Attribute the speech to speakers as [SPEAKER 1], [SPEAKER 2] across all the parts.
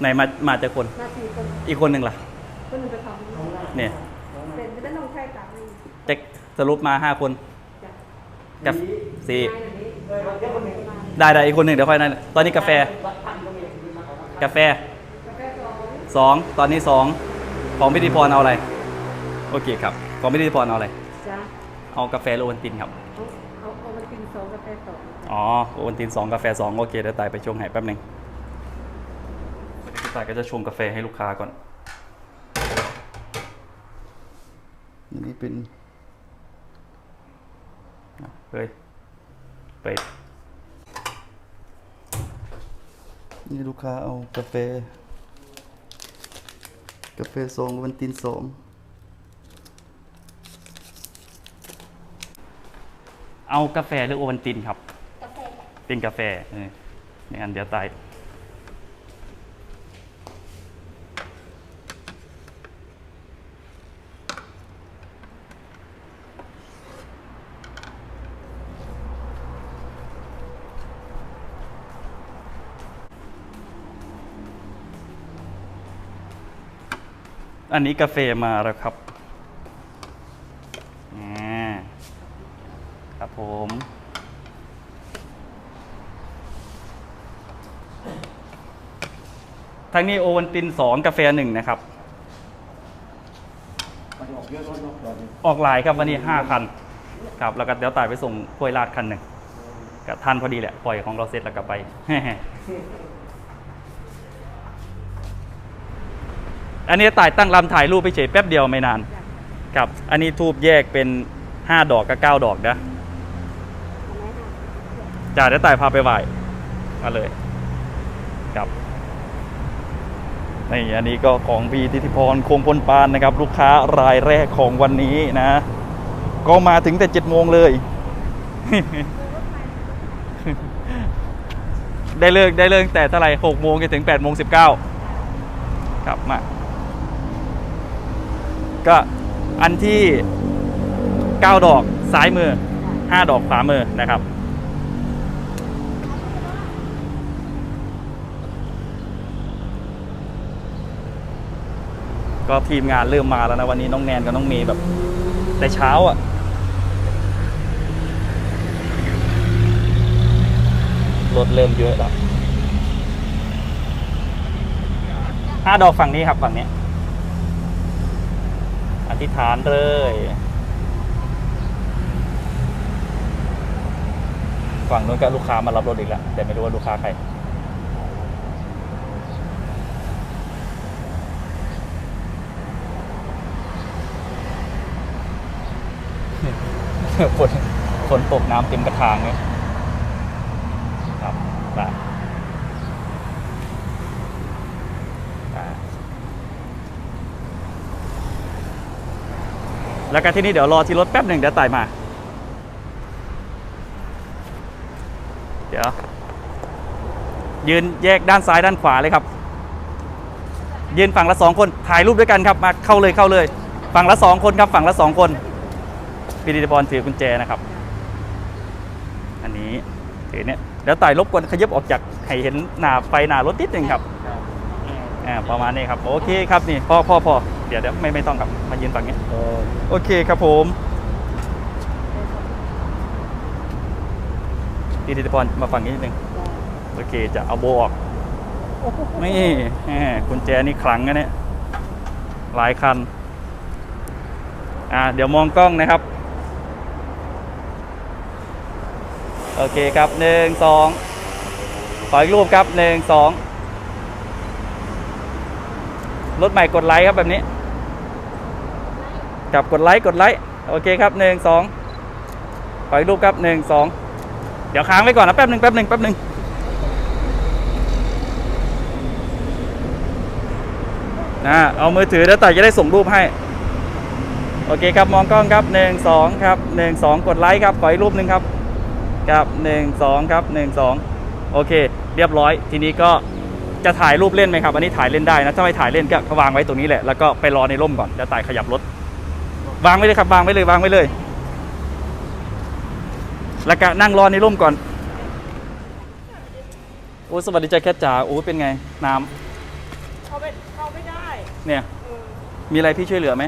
[SPEAKER 1] ไหนมามาจากคน
[SPEAKER 2] มาสี่คน
[SPEAKER 1] อีกคนหนึ่งล่ะ
[SPEAKER 2] คนหนึ่งไปทำ
[SPEAKER 1] เนี่ย
[SPEAKER 2] เป็นไม่ได้ลงใช้ตังค์เลย
[SPEAKER 1] จะสรุปมาห้าคน
[SPEAKER 2] จ้ะ
[SPEAKER 1] กับสี่
[SPEAKER 2] นายอันนี้
[SPEAKER 1] ได้ได้อีกคนหนึ่งเดี๋ยวค่อยนั่นตอนนี้กาแฟ กาแฟ
[SPEAKER 2] กาแฟสอง
[SPEAKER 1] สองตอนนี้สองของพิธีพรเอาอะไร โอเคครับ ของพิธีพรเอาอะไร
[SPEAKER 2] จ้ะ
[SPEAKER 1] เอากาแฟโรวันตินครับ
[SPEAKER 2] เอาเอาเอามากินสองกาแฟสอง
[SPEAKER 1] อ๋อโรวันตินสองกาแฟสองโอเคเดี๋ยวตายไปชงให้แป๊บหนึง เดี๋ยวตายก็จะชงกาแฟให้ลูกค้าก่อน อันนี้เป็นอะเฮ้ยไปนี่ลูกค้าเอากาแฟ กาแฟสองวันตินสองเอากาแฟหรือโอวันตินครับ
[SPEAKER 2] กาแฟ
[SPEAKER 1] เป็นกาแฟเออในอันเดียวตาย อันนี้กาแฟมาแล้วครับครับผม ทางนี้โอวันตินสองกาแฟหนึ่งนะครับ ออกหลายครับวันนี้ห้าคัน ครับแล้วก็เดี๋ยวตายไปส่งกล้วยลาดคันหนึ่งกับทันพอดีแหละ ปล่อยของเราเสร็จแล้วก็ไป อันนี้ตายตั้งลำถ่ายรูปไปเฉยแป๊บเดียวไม่นานครับ อันนี้ทูบแยกเป็นห้าดอกกับเก้าดอกนะจ่าได้ตายพาไปไหว้มาเลยครับนี่อันนี้ก็ของพีทิติพรคงพลปานนะครับ ลูกค้ารายแรกของวันนี้นะ ก็มาถึงแต่เจ็ดโมงเลย ได้เลิกได้เลิกแต่เท่าไหร่หกโมงจนถึงแปดโมงสิบเก้าครับมา ก็อันที่เก้าดอกซ้ายมือห้าดอกขวามือนะครับ ก็ทีมงานเริ่มมาแล้วนะวันนี้น้องแนนกับน้องเมย์แบบแต่เช้าอะรถเริ่มเยอะแล้วห้าดอกฝั่งนี้ครับฝั่งนี้ ธิษฐานเลย ฝั่งนู้นก็ลูกค้ามารับรถอีกแล้ว แต่ไม่รู้ว่าลูกค้าใครฝนฝนตกน้ำเต็มกระถางเลยครับไปไป แล้วก็ที่นี่เดี๋ยวรอที่รถแป๊บหนึ่งเดี๋ยวไต่มา เดี๋ยว ยืนแยกด้านซ้ายด้านขวาเลยครับ ยืนฝั่งละสองคนถ่ายรูปด้วยกันครับมาเข้าเลยเข้าเลย ฝั่งละสองคนครับฝั่งละสองคนพี่ดิติพรถือกุญแจนะครับ อันนี้ถือเนี่ยเดี๋ยวไต่รบกวนขยับออกจากให้เห็นหน้าไฟหน้ารถนิดหนึ่งครับอ่าประมาณนี้ครับ โอเคครับนี่พอพอพอ เดี๋ยวเดี๋ยวไม่ไม่ต้องครับมายืนฝั่งนี้โอเคครับผมพี่ดิติพรมาฝั่งนี้นิดนึงโอเคจะเอาโบออก
[SPEAKER 2] โอ้โห
[SPEAKER 1] นี่แหมกุญแจนี่ขลังนะเนี่ยหลายคันอ่าเดี๋ยวมองกล้องนะครับ โอเคครับหนึ่งสองขออีกรูปครับหนึ่งสองรถใหม่กดไลค์ครับแบบนี้ กับกดไลค์กดไลค์โอเคครับหนึ่งสองขออีกรูปครับหนึ่งสองเดี๋ยวค้างไว้ก่อนนะแป๊บหนึ่งแป๊บหนึ่งแป๊บหนึ่งนะเอามือถือแล้วแต่จะได้ส่งรูปให้ โอเคครับมองกล้องครับหนึ่งสองครับหนึ่งสองกดไลค์ครับขออีกรูปหนึ่งครับครับหนึ่งสองครับหนึ่งสองโอเค เรียบร้อย ทีนี้ก็จะถ่ายรูปเล่นไหมครับ อันนี้ถ่ายเล่นได้นะ ถ้าไม่ถ่ายเล่นก็วางไว้ตรงนี้แหละ แล้วก็ไปรอในร่มก่อนจะต่ายขยับรถ วางไว้เลยครับวางไว้เลยวางไว้เลย แล้วก็นั่งรอในร่มก่อน โอ้สวัสดีจ้าแคทจ๋าโอ้เป็นไง น้ำ
[SPEAKER 3] เขาไม่เขาไม่ได้
[SPEAKER 1] เนี่ย
[SPEAKER 3] เออ
[SPEAKER 1] มีอะไรพี่ช่วยเหลือไหม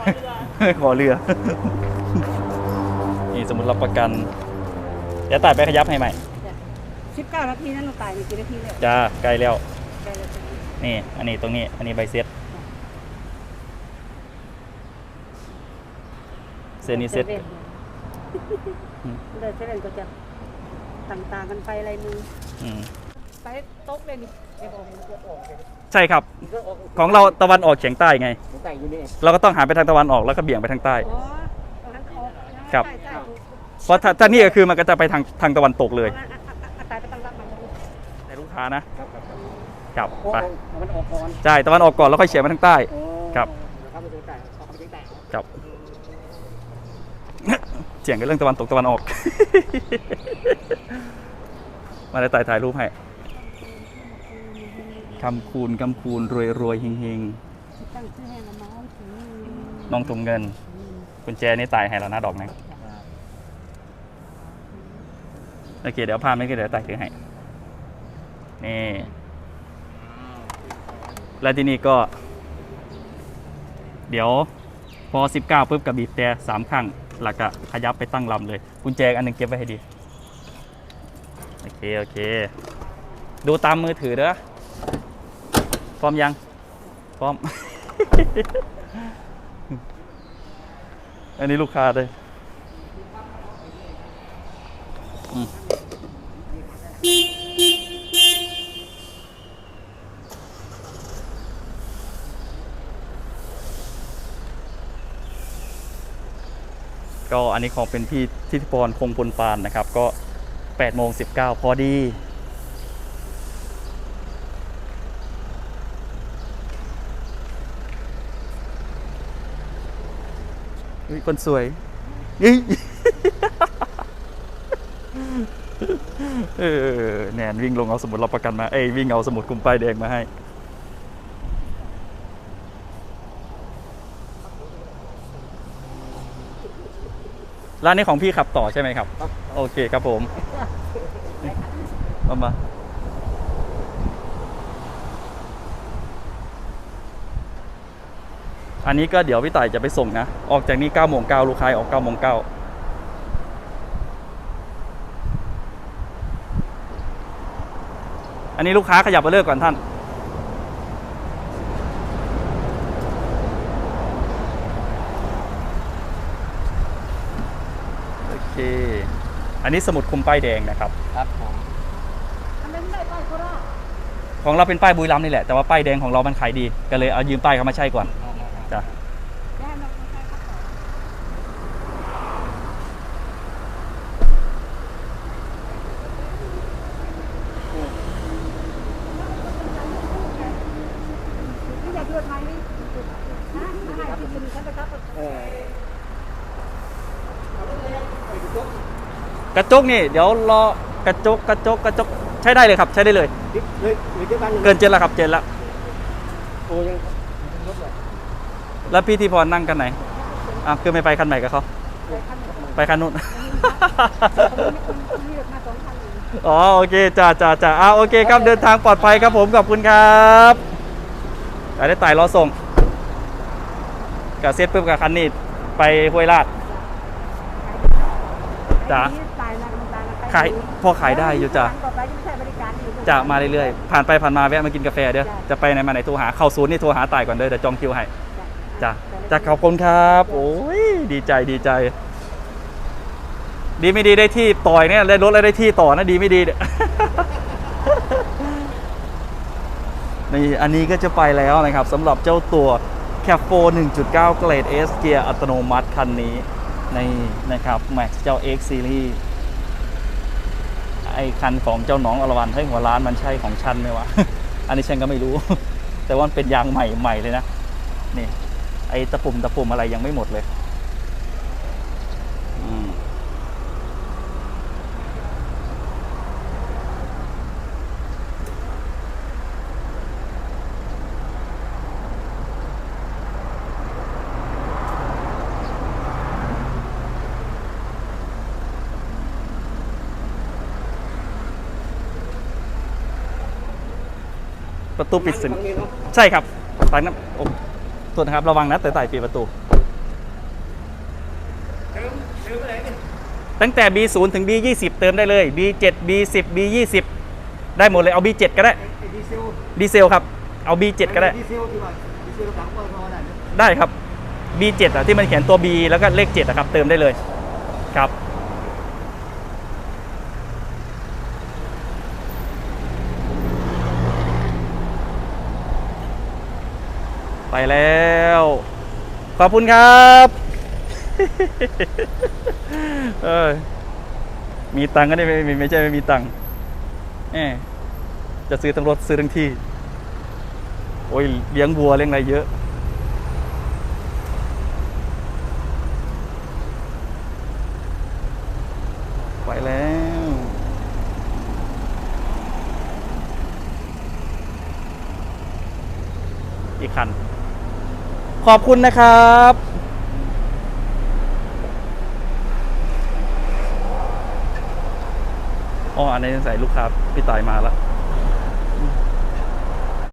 [SPEAKER 3] ขอเรือ
[SPEAKER 1] ขอเรือ นี่สมมติรับประกันเดี๋ยวตัดไปขยับให้ใหม่
[SPEAKER 2] สิบเก้านาทีนั่นหนูตายในกี่นาทีแล้ว
[SPEAKER 1] จ้าใกล้แล้ว
[SPEAKER 2] ได้แล้วจ้ะ
[SPEAKER 1] นี่ อันนี้ตรงนี้ อันนี้ใบเซ็ต เซ็นนี้เซ็ต
[SPEAKER 2] ว่น
[SPEAKER 1] อืม
[SPEAKER 2] เดินเซเว่นก็จะต่างๆกันไปอะไรมือ
[SPEAKER 1] อืม
[SPEAKER 2] ไปโต๊ะเลยนี่เดี๋ยวบอกให้มันออกเลย
[SPEAKER 1] ใช่ครับ ของเราตะวันออกเฉียงใต้ไง
[SPEAKER 2] แต่งอยู่นี่
[SPEAKER 1] เราก็ต้องหันไปทางตะวันออกแล้วก็เบี่ยงไปทางใต้
[SPEAKER 2] อ๋อตอนนั้นออก
[SPEAKER 1] ครับ
[SPEAKER 2] ใช่ใช่ถูก
[SPEAKER 1] เพราะถ้าถ้านี่ก็คือมันก็จะไปทางทางตะวันตกเลย
[SPEAKER 2] อาอาอาอาตายไปตั้งรับมันเลย
[SPEAKER 1] ให้ลูกค้านะ
[SPEAKER 2] ครับครับ
[SPEAKER 1] ครับ
[SPEAKER 2] โอ้
[SPEAKER 1] ไป
[SPEAKER 2] มันออกก่อน
[SPEAKER 1] ใช่ตะวันออกก่อนแล้วค่อยเฉียงไปทางใต้
[SPEAKER 2] โอ้
[SPEAKER 1] ครับ
[SPEAKER 2] เดี๋ยวเข้าไปดูแต่ออกไปดูแต่
[SPEAKER 1] ครับ เฉียงกันเรื่องตะวันตกตะวันออก มาได้ถ่ายถ่ายรูปให้คำคูณคำคูณรวยรวยเฮงเฮง
[SPEAKER 2] ตั้งชื่อให้ละน้องถึง
[SPEAKER 1] น้องถุงเงินกุญแจนี่ตายให้แล้วนะดอกนะโอเคเดี๋ยวพาไม่ก็เดี๋ยวตายถือให้ นี่ แล้วที่นี่ก็ เดี๋ยวพอ 19ปุ๊บกับบีบแต่สามครั้ง หลักอะขยับไปตั้งลำเลย กุญแจอันหนึงเก็บไว้ให้ดี โอเค โอเค ดูตามมือถือเด้อพร้อมยัง พร้อม อันนี้ลูกค้าเลย ก็อันนี้ของเป็นพี่ทิติพรคงพลปานนะครับ ก็8โมง19 พอดีเฮ้ยคนสวยเฮ้ยเออแนนวิ่งลงเอาสมุดรับประกันมา เอ้ยวิ่งเอาสมุดคุมป้ายแดงมาให้ ร้านนี้ของพี่ขับต่อใช่ไหมครับ โอเคครับผมมามาอันนี้ก็เดี๋ยวพี่ต่ายจะไปส่งนะ ออกจากนี้9โมง9ลูกค้าออก9โมง9อันนี้ลูกค้าขยับมาเลิกก่อนท่าน โอเค อันนี้สมุดคุมป้ายแดงนะครับ
[SPEAKER 2] ครับผมอันนั้นได้ป้ายโคราช
[SPEAKER 1] ของเราเป็นป้ายบุรีรัมย์นี่แหละแต่ว่าป้ายแดงของเรามันขายดีก็เลยเอายืมป้ายเขามาใช้ก่อนจ้ะ
[SPEAKER 2] ได้มาคนไทยครับต่อไม่อยากดูดไหมนี่ฮะไม่ให้ที่คุณฉันไปครับ
[SPEAKER 1] กระจกนี่เดี๋ยวรอกระจกกระจกกระจกใช้ได้เลยครับ ใช้ได้เลย
[SPEAKER 2] เลยเลยที่บ้าน
[SPEAKER 1] เกินเจ็ดแล้วครับเจ็ดแล้ว
[SPEAKER 2] โอ้ยังรถเลย
[SPEAKER 1] แล้วพี่ทีพรนั่งกันไหนอะคือไม่ไปคันใหม่กับเขาไปคันนู้น
[SPEAKER 2] เลือกมาสองพัน
[SPEAKER 1] อ๋อโอเคจ้าจ้าจ้าอ่าโอเคครับเดินทางปลอดภัยครับผมขอบคุณครับไปได้ไต่รอส่งกับเซตปุ๊บกับคันนี้ไปห้วยลาดจ้ะ ขายพอขายได้อยู่จ้ะ
[SPEAKER 2] ต่อไปจะไม่ใช่บริการอยู่
[SPEAKER 1] จะมาเรื่อยๆ ผ่านไปผ่านมาแวะมากินกาแฟเด้อ
[SPEAKER 2] จ้ะ
[SPEAKER 1] จะไปไหนมาไหนโทรหา เข้าศูนย์นี่โทรหาตายก่อนเด้อเดี๋ยวจองคิวให้ จ้ะ
[SPEAKER 2] จ้ะ
[SPEAKER 1] จะขอบคุณครับ โอ้ย ดีใจดีใจ ดีไม่ดีได้ที่ต่อยเนี่ยได้รถแล้วได้ที่ต่อนะดีไม่ดีเนี่ย นี่อันนี้ก็จะไปแล้วนะครับสำหรับเจ้าตัว c a p 4 1.9เกรด S เกียร์อัตโนมัติคันนี้นี่นะครับ Max เจ้า X Series ไอ้คันของเจ้าหนองอรวรันให้หัวร้านมันใช่ของชันไหมวะ อันนี้ชันก็ไม่รู้ แต่ว่าเป็นยางใหม่ใหม่เลยนะ นี่ ไอ้ตะปุ่มตะปุ่มอะไรยังไม่หมดเลย ประตูปิดสนิท
[SPEAKER 2] ฝั่งนี้เนาะ
[SPEAKER 1] ใช่ครับทางนั้นโอ้โทษนะครับระวังนะแต่ใส่ปิดประตู
[SPEAKER 2] เติมเติมอะไรเนี่ย
[SPEAKER 1] ตั้งแต่ B0 ถึง B20 เติมได้เลย B7 B10 B20 ได้หมดเลยเอา B7 ก็ได้
[SPEAKER 2] ไอ้ดีเซล
[SPEAKER 1] ดีเซลครับ เอา B7 ก็ได้
[SPEAKER 2] ดีเซลที่ว่าดีเซลหลังปตทได้ไหม
[SPEAKER 1] ได้ครับ B7 อะที่มันเขียนตัว B แล้วก็เลข7อะครับ เติมได้เลยครับ แล้ว ขอบคุณครับเออมีตังค์ก็ได้ไม่ไม่ไม่ใช่ไม่มีตังค์แหมจะซื้อทั้งรถซื้อทั้งที่ โอ้ยเลี้ยงวัวเลี้ยงอะไรเยอะไปแล้ว อีกคัน ขอบคุณนะครับอ๋ออันนี้ใส่ลูกค้าพี่ตายมาแล้ว